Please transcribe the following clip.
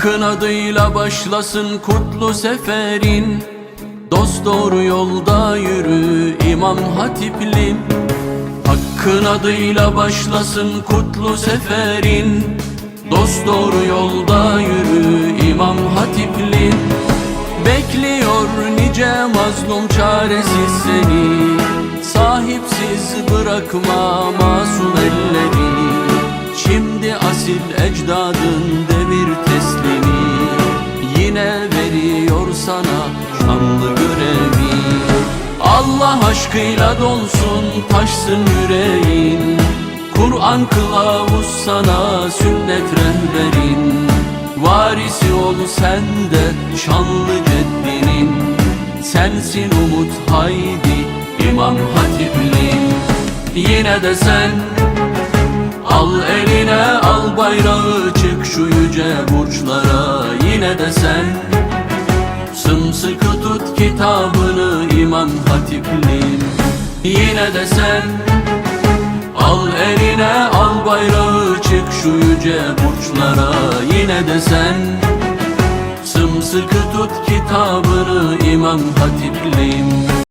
Hakkın adıyla başlasın kutlu seferin. Dost doğru yolda yürü İmam Hatiplim. Hakkın adıyla başlasın kutlu seferin. Dost doğru yolda yürü İmam Hatiplim. Bekliyor nice mazlum çaresiz seni. Sahipsiz bırakma masum elleri. Şimdi asil ecdadın teslimi Yine veriyor sana şanlı görevi. Allah aşkıyla donsun taşsın yüreğin. Kur'an kılavuz sana sünnet rehberin. Varisi ol sen de şanlı ceddinin. Sensin umut haydi İmam Hatiplim Yine de sen Al eline al bayrağı çık şu yüce burçlara Yine de sen. Sımsıkı tut kitabını İmam Hatiplim Yine de sen. Al eline al bayrağı çık şu yüce burçlara Yine de sen. Sımsıkı tut kitabını İmam Hatiplim